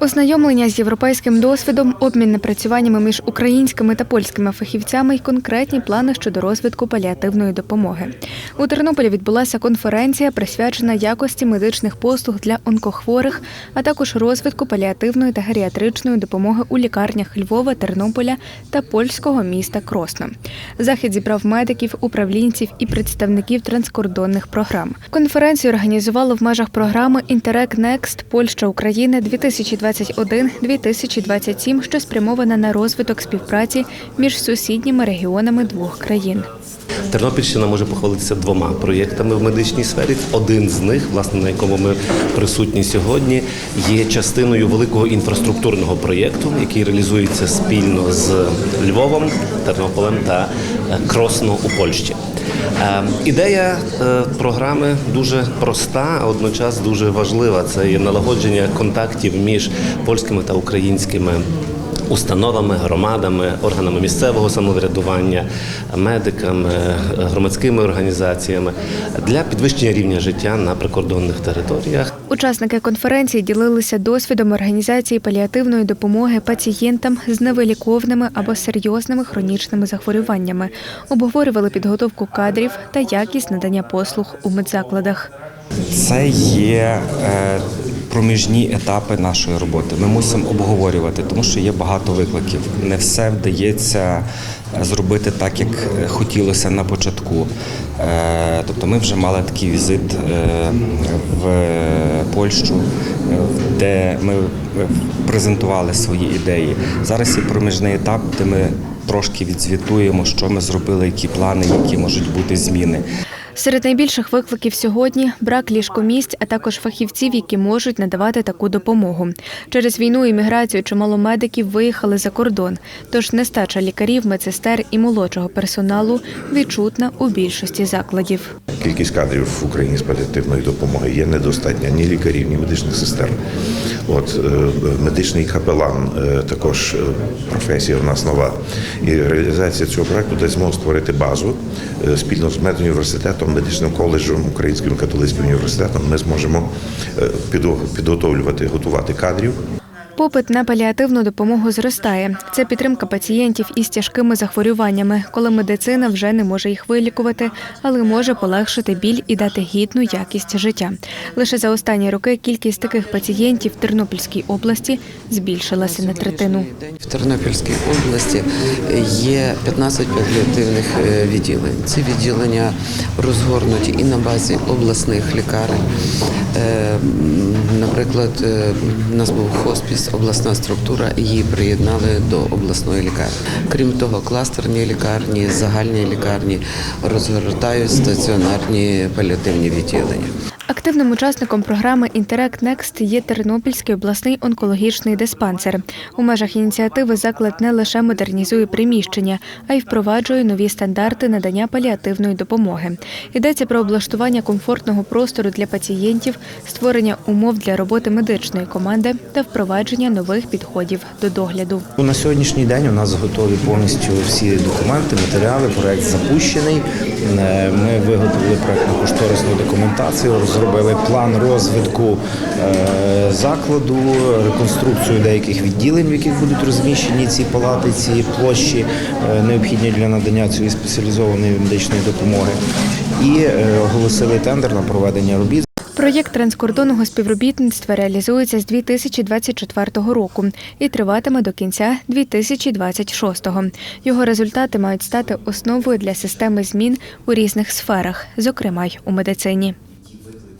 Ознайомлення з європейським досвідом, обмін напрацюваннями між українськими та польськими фахівцями й конкретні плани щодо розвитку паліативної допомоги. У Тернополі відбулася конференція, присвячена якості медичних послуг для онкохворих, а також розвитку паліативної та геріатричної допомоги у лікарнях Львова, Тернополя та польського міста Кросно. Захід зібрав медиків, управлінців і представників транскордонних програм. Конференцію організували в межах програми Інтерек Next Польща Україна 2021-2027, що спрямована на розвиток співпраці між сусідніми регіонами двох країн. Тернопільщина може похвалитися двома проєктами в медичній сфері. Один з них, власне, на якому ми присутні сьогодні, є частиною великого інфраструктурного проєкту, який реалізується спільно з Львовом, Тернополем та Кросно у Польщі. Е, Ідея е, програми дуже проста, а одночасно дуже важлива. Це є налагодження контактів між польськими та українськими установами, громадами, органами місцевого самоврядування, медиками, громадськими організаціями для підвищення рівня життя на прикордонних територіях. Учасники конференції ділилися досвідом організації паліативної допомоги пацієнтам з невиліковними або серйозними хронічними захворюваннями, обговорювали підготовку кадрів та якість надання послуг у медзакладах. Це є е, проміжні етапи нашої роботи. Ми мусимо обговорювати, тому що є багато викликів. Не все вдається е, зробити так, як е, хотілося на початку. Е, Тобто ми вже мали такий візит в Польщу, де ми презентували свої ідеї. Зараз є проміжний етап, де ми трошки відзвітуємо, що ми зробили, які плани, які можуть бути зміни. Серед найбільших викликів сьогодні брак ліжкомісць, а також фахівців, які можуть надавати таку допомогу. Через війну і міграцію чимало медиків виїхали за кордон, тож нестача лікарів, медсестер і молодшого персоналу відчутна у більшості закладів. Кількість кадрів в Україні з паліативної допомоги є недостатня ні лікарів, ні медичних сестер. От е, медичний капелан е, також е, професія в нас нова. І реалізація цього проекту дасть змогу створити базу спільно з медуніверситетом, медичним коледжем, Українським католицьким університетом. Ми зможемо е, підготовлювати, готувати кадрів. Попит на паліативну допомогу зростає. Це підтримка пацієнтів із тяжкими захворюваннями, коли медицина вже не може їх вилікувати, але може полегшити біль і дати гідну якість життя. Лише за останні роки кількість таких пацієнтів в Тернопільській області збільшилася на третину. В Тернопільській області є 15 паліативних е, відділень. Ці відділення розгорнуті і на базі обласних лікарень. Е, Наприклад, е, у нас був хоспіс, обласна структура, її приєднали до обласної лікарні. Крім того, кластерні лікарні, загальні лікарні розгортають стаціонарні паліативні відділення. Активним учасником програми Інтерект Next є Тернопільський обласний онкологічний диспансер. У межах ініціативи заклад не лише модернізує приміщення, а й впроваджує нові стандарти надання паліативної допомоги. Йдеться про облаштування комфортного простору для пацієнтів, створення умов для роботи медичної команди та впровадження нових підходів до догляду. Ну, На сьогоднішній день у нас готові повністю всі документи, матеріали. Проект запущений. Е, Ми виготовили проектно-кошторисну документацію, розробили план розвитку е, закладу, реконструкцію деяких відділень, в яких будуть розміщені ці палати, ці площі, е, необхідні для надання цієї спеціалізованої медичної допомоги. І оголосили тендер на проведення робіт. Проєкт транскордонного співробітництва реалізується з 2024 року і триватиме до кінця 2026. Його результати мають стати основою для системи змін у різних сферах, зокрема й у медицині.